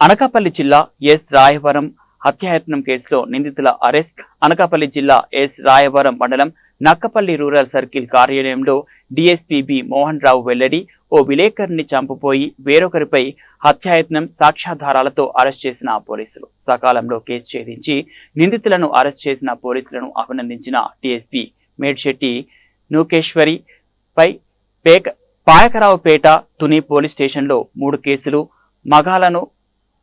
అనకాపల్లి జిల్లా ఎస్ రాయవరం హత్యాయత్నం కేసులో నిందితుల అరెస్ట్. అనకాపల్లి జిల్లా ఎస్ రాయవరం మండలం నక్కపల్లి రూరల్ సర్కిల్ కార్యాలయంలో డిఎస్పీబీ మోహన్ రావు వెల్లడి ఓ విలేకరుని చంపుపోయి వేరొకరిపై హత్యాయత్నం సాక్ష్యాధారాలతో అరెస్ట్ చేసిన పోలీసులు. సకాలంలో కేసు ఛేదించి నిందితులను అరెస్ట్ చేసిన పోలీసులను అభినందించిన డిఎస్పీ మేడ్శెట్టి నూకేశ్వరిపై పేక పాయకరావుపేట తుని పోలీస్ స్టేషన్లో మూడు కేసులు మగాలను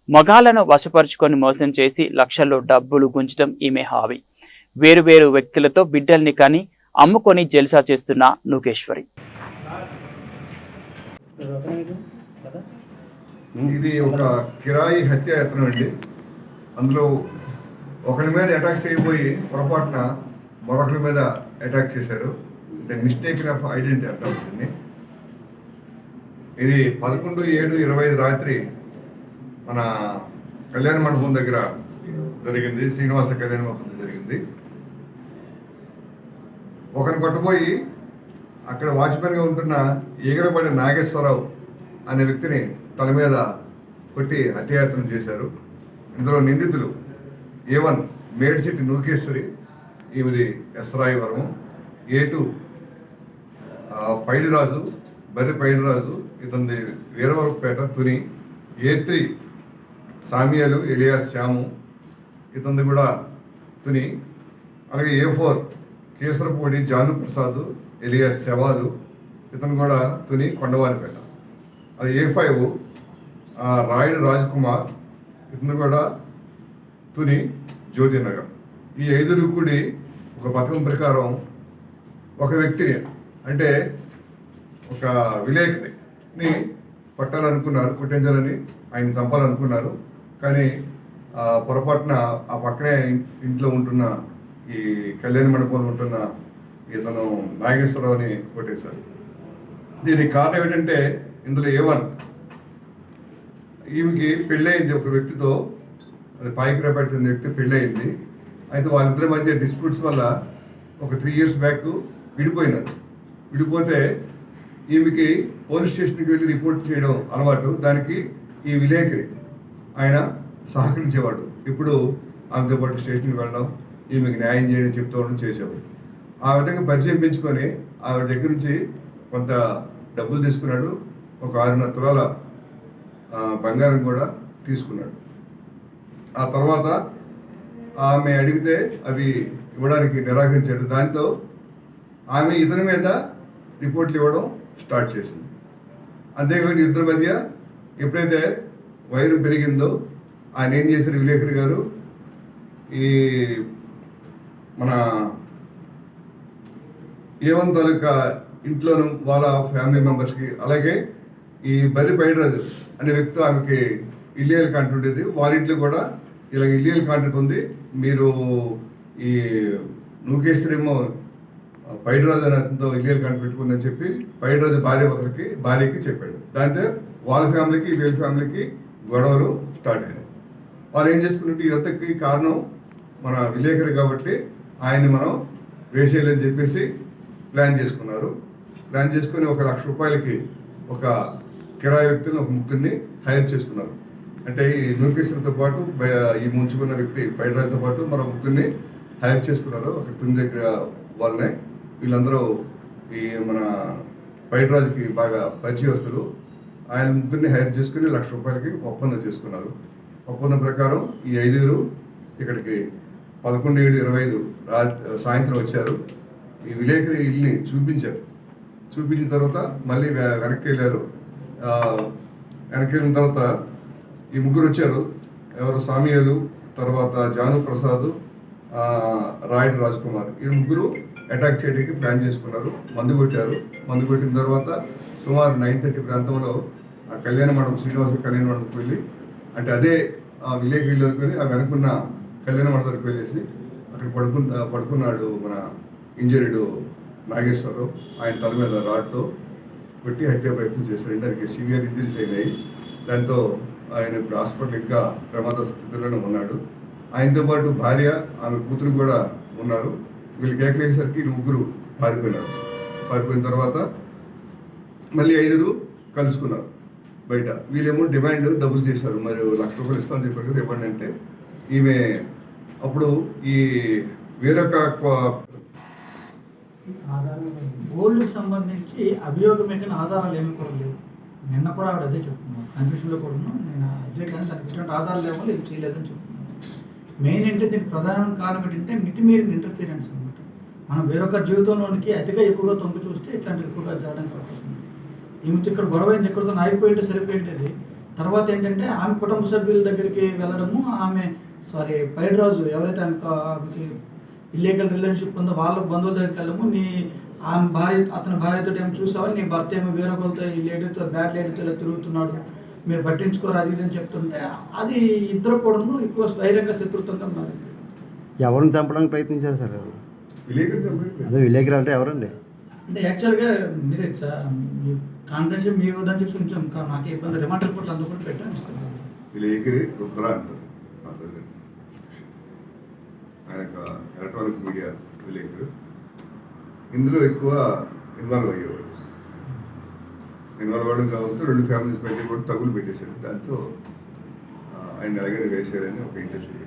మగాలను వశపరుచుకొని మోసం చేసి లక్షల్లో డబ్బులు గుంజడం ఈమె హాబీ. వేరువేరు వ్యక్తులతో బిడ్డల్ని కని అమ్ముకొని జల్సా చేస్తున్న నుకేశ్వరి. ఇది ఒక కిరాయి హత్యాయత్నం అండి. అందులో ఒకరి మీద అటాక్ చేయబోయి పొరపాటున మరొకరి మీద అటాక్ చేశారు. అంటే మిస్టేక్ ఆఫ్ ఐడెంటిటీ అంటాం ఇది పదకొండు ఏడు ఇరవై ఐదు రాత్రి మన కళ్యాణ మండపం దగ్గర జరిగింది శ్రీనివాస కళ్యాణ మండపం జరిగింది. ఒకరిని కొట్టబోయి అక్కడ వాచ్మెన్గా ఉంటున్న ఈగలపడి నాగేశ్వరరావు అనే వ్యక్తిని తల మీద కొట్టి హత్యాయత్నం చేశారు. ఇందులో నిందితులు ఏ వన్ మేడిసిట్టి నూకేశ్వరి ఈమెది ఎస్రాయవరము ఏ టూ పైడిరాజు బర్రి పైడిరాజు ఇతనిది Veeravarapeta Tuni A three సామియలు alias Shyamu ఇతనిది కూడా తుని అలాగే A four Kesarapudi Janu Prasad alias శవాలు ఇతను కూడా తుని కొండవారిపేట. అది ఏ ఫైవ్ రాయుడు రాజ్ కుమార్ ఇతను కూడా తుని జ్యోతినగర్ ఈ ఐదురు కూడి ఒక పథకం ప్రకారం ఒక వ్యక్తిని అంటే ఒక విలేకరిని పట్టాలనుకున్నారు కుట్టించాలని ఆయన చంపాలనుకున్నారు. కానీ పొరపాటున ఆ పక్కనే ఇంట్లో ఉంటున్న ఈ కళ్యాణ మండపంలో ఉంటున్న ఇతను నాగేశ్వరరావుని కొట్టేశారు. దీనికి కారణం ఏంటంటే ఇందులో ఏవన్ ఈమెకి పెళ్ళయింది ఒక వ్యక్తితో అది పైకి రేపడుతున్న వ్యక్తి పెళ్ళయింది. అయితే వాళ్ళిద్దరి మధ్య డిస్ప్యూట్స్ వల్ల ఒక త్రీ ఇయర్స్ బ్యాక్ విడిపోయినారు. విడిపోతే ఈమెకి పోలీస్ స్టేషన్కి వెళ్ళి రిపోర్ట్ చేయడం అలవాటు. దానికి ఈ విలేకరి ఆయన సహకరించేవాడు. ఇప్పుడు ఆమెతో పాటు స్టేషన్కి వెళ్ళడం ఈమెకి న్యాయం చేయడం చెప్తూ ఉండడం చేసేవాడు. ఆ విధంగా పరిచయం పెంచుకొని ఆవిడ దగ్గర నుంచి కొంత డబ్బులు తీసుకున్నాడు. ఒక ఆరున్నర తులాల బంగారం కూడా తీసుకున్నాడు. ఆ తర్వాత ఆమె అడిగితే అవి ఇవ్వడానికి నిరాకరించాడు. దాంతో ఆమె ఇతని మీద రిపోర్ట్లు ఇవ్వడం స్టార్ట్ చేసింది. అంతేకాకుండా ఇద్దరి మధ్య ఎప్పుడైతే వైరు పెరిగిందో ఆయన ఏం చేశారు విలేకరి గారు? ఈ మన ఏవన్ తాలూకా ఇంట్లోను వాళ్ళ ఫ్యామిలీ మెంబర్స్కి అలాగే ఈ బర్రి పైడరాజు అనే వ్యక్తి ఆమెకి ఇల్లీగల్ కాంట్రాక్ట్ ఉండేది. వాళ్ళ ఇంట్లో కూడా ఇలా ఇల్లీగల్ కాంట్రాక్ట్ ఉంది. మీరు ఈ నూకేశ్వరేమో పైడరాజు అనే అతనితో ఇల్లీగల్ కాంట్రాక్ట్ పెట్టుకుందని చెప్పి పైడరాజు భార్య ఒకరికి భార్యకి చెప్పాడు. దాంతో వాళ్ళ ఫ్యామిలీకి వీళ్ళ ఫ్యామిలీకి గొడవలు స్టార్ట్ అయినాయి. వాళ్ళు ఏం చేసుకున్నట్టు ఇదంతకి కారణం మన విలేకరి కాబట్టి ఆయన్ని మనం వేసేయాలని చెప్పేసి ప్లాన్ చేసుకున్నారు. ప్లాన్ చేసుకుని ఒక లక్ష రూపాయలకి ఒక కిరాయి వ్యక్తిని ఒక ముగ్గురిని హైర్ చేసుకున్నారు. అంటే ఈ నూకేశ్వరితో పాటు ఈ ముంచుకున్న వ్యక్తి పైడ్రాజ్తో పాటు మరో ముగ్గురిని హైర్ చేసుకున్నారు. ఒక తుని దగ్గర వాళ్ళనే. వీళ్ళందరూ ఈ మన పైడ్రాజ్కి బాగా పరిచయస్తులు. ఆయన ముగ్గురిని హైర్ చేసుకుని లక్ష రూపాయలకి ఒప్పందం చేసుకున్నారు. ఒప్పందం ప్రకారం ఈ ఐదుగురు ఇక్కడికి పదకొండు ఏడు ఇరవై ఐదు రా సాయంత్రం వచ్చారు. ఈ విలేకరి ఇల్లుని చూపించారు. చూపించిన తర్వాత మళ్ళీ వెనక్కి వెళ్ళారు. వెనక్కి వెళ్ళిన తర్వాత ఈ ముగ్గురు వచ్చారు. ఎవరు సామియాలు తర్వాత జాను ప్రసాద్ రాయుడు రాజకుమార్. ఈ ముగ్గురు అటాక్ చేయడానికి ప్లాన్ చేసుకున్నారు. మందు కొట్టారు. మందు కొట్టిన తర్వాత సుమారు నైన్ థర్టీ ప్రాంతంలో ఆ కళ్యాణ మండపం శ్రీనివాస కళ్యాణ మండపం వెళ్ళి అంటే అదే ఆ విలేజ్ వీళ్ళు అనుకుని ఆ వెనుకున్న కళ్యాణ మండపానికి వెళ్ళేసి అక్కడ పడుకున్న పడుకున్నాడు మన ఇంజరీడు నాగేశ్వరరావు. ఆయన తల మీద రాడ్తో కొట్టి హత్య ప్రయత్నం చేశారు ఆయనకి సివియర్ ఇంజరీస్ అయినాయి. దాంతో ఆయన ఇప్పుడు హాస్పిటల్ ఇంకా ప్రమాద స్థితిలోనే ఉన్నాడు. ఆయనతో పాటు భార్య ఆమె కూతురు కూడా ఉన్నారు. వీళ్ళు కేకలేసరికి ముగ్గురు పారిపోయినారు. పారిపోయిన తర్వాత మళ్ళీ ఐదుగురు కలుసుకున్నారు. బయట. వీళ్ళేమో డిమాండ్ డబ్బులు చేశారు. మరి లక్ష రూపాయలు ఇస్తామని చెప్పారు కదా ఇవ్వండి అంటే ఈమె అప్పుడు ఈ వేరొక క్వ- గోల్డ్కి సంబంధించి అభియోగం కానీ ఆధారాలు ఏమి కూడా లేవు. నిన్న కూడా ఆవిడ అదే చెప్తున్నాను కన్ఫ్యూషన్లో కూడా నేను అదే దానికి ఎటువంటి ఆధారాలు లేవో ఇది చేయలేదని చెప్తున్నాను మెయిన్ ఏంటంటే దీనికి ప్రధాన కారణం ఏంటంటే మితిమీరిన ఇంటర్ఫీరెన్స్ అనమాట మనం వేరొక జీవితంలోనికి అతిగా ఎక్కువగా తొంగి చూస్తే ఇట్లాంటివి ఎక్కువగా జరగడానికి అవకాశం ఈమెతో ఇక్కడ గొడవ అయింది ఎక్కడితో ఆగిపోయింటే సరిపోయింది తర్వాత ఏంటంటే ఆమె కుటుంబ సభ్యుల దగ్గరికి వెళ్ళడము ఆమె సారీ పైడరాజు ఎవరైతే ఆమెకు ఇల్లీగల్ రిలేషన్షిప్ ఉందో వాళ్ళ బంధువుల దగ్గరికి వెళ్ళము నీ ఆమె భార్య అతని భార్యతో ఏమో చూసావా? నీ భర్త ఏమో వేరొకరితో ఈ లేడీతో బ్యాడ్ లేడీతో ఇలా తిరుగుతున్నాడు మీరు పట్టించుకోరు అది ఇది అని చెప్తుంటే అది ఇద్దరు కూడా ఎక్కువ స్వైరంగా శత్రుత్వంగా ఉన్నారు. ఎవరిని చంపడానికి ప్రయత్నించారు సార్. అదే విలేకరు అంటే ఎవరండి? అంటే యాక్చువల్గా మీరే కాన్ఫిడెన్స్ మీ వద్దని చెప్పి కొంచెం మాకు ఇబ్బంది రిమాండ్ రిపోర్ట్లు అందుకు కూడా పెట్టాను విలేకరి రుద్ర అంటారు. ఆయన ఎలక్ట్రానిక్ మీడియా విలేకరు ఇందులో ఎక్కువ ఇన్వాల్వ్ అయ్యేవాడు ఇన్వాల్వ్ అవ్వడం కాబట్టి రెండు ఫ్యామిలీస్ మధ్య కూడా తగులు పెట్టేశాడు దాంతో ఆయన అలాగే వేసాడని ఒక ఇంటర్వ్యూ